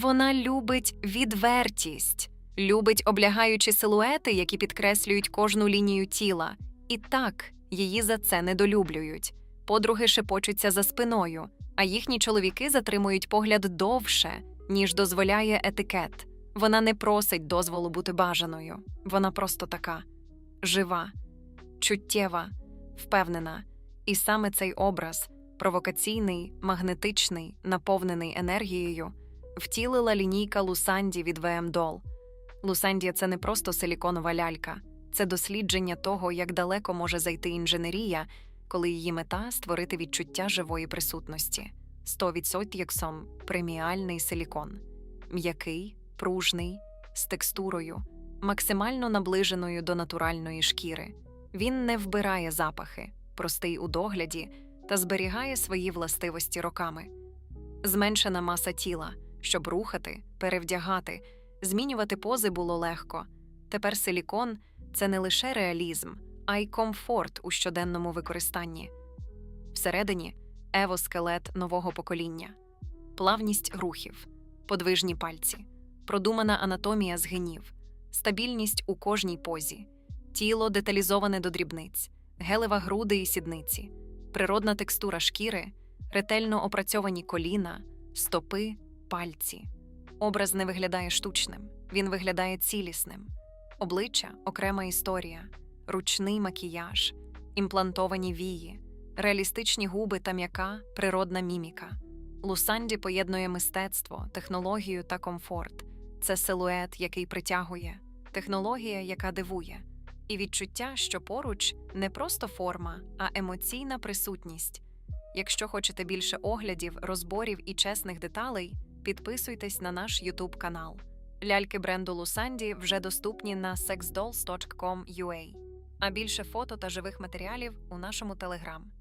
Вона любить відвертість, любить облягаючі силуети, які підкреслюють кожну лінію тіла. І так, її за це недолюблюють. Подруги шепочуться за спиною, а їхні чоловіки затримують погляд довше, ніж дозволяє етикет. Вона не просить дозволу бути бажаною. Вона просто така жива, чуттєва, впевнена. І саме цей образ провокаційний, магнетичний, наповнений енергією, втілила лінійка Лусанді від ВМ Дол. Лусанді це не просто силіконова лялька, це дослідження того, як далеко може зайти інженерія, коли її мета створити відчуття живої присутності. 100% преміальний силікон, м'який, пружний, з текстурою, максимально наближеною до натуральної шкіри. Він не вбирає запахи, простий у догляді та зберігає свої властивості роками. Зменшена маса тіла, щоб рухати, перевдягати, змінювати пози було легко. Тепер силікон це не лише реалізм, а й комфорт у щоденному використанні. Всередині евоскелет нового покоління, плавність рухів, подвижні пальці, продумана анатомія згинів, стабільність у кожній позі, тіло деталізоване до дрібниць, гелева груди і сідниці, природна текстура шкіри, ретельно опрацьовані коліна, стопи, пальці. Образ не виглядає штучним, він виглядає цілісним. Обличчя окрема історія, ручний макіяж, імплантовані вії, реалістичні губи та м'яка природна міміка. Лусанді поєднує мистецтво, технологію та комфорт. Це силует, який притягує, технологія, яка дивує, і відчуття, що поруч не просто форма, а емоційна присутність. Якщо хочете більше оглядів, розборів і чесних деталей, підписуйтесь на наш YouTube канал. Ляльки бренду Лусанді вже доступні на sexdolls.com.ua, а більше фото та живих матеріалів у нашому телеграм.